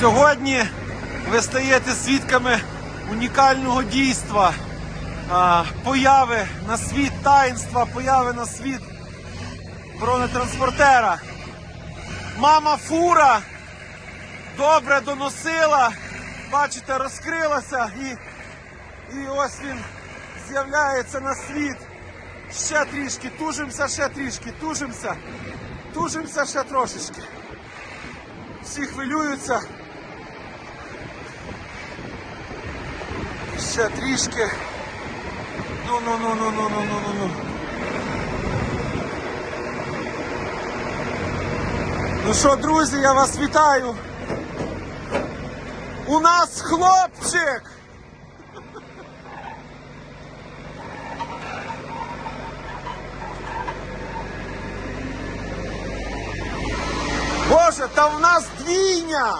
Сьогодні ви стаєте свідками унікального дійства, появи на світ таїнства, появи на світ бронетранспортера. Мама фура добре доносила, бачите, розкрилася і, і ось він з'являється на світ. Ще трішки, тужимося, ще трішки, тужимося, тужимося ще трошечки. Всі хвилюються. Ще трішки. Ну, ну, ну, ну, ну, ну, ну, ну, ну. Ну що, друзі, я вас вітаю. У нас хлопчик. Боже, та в нас двійня!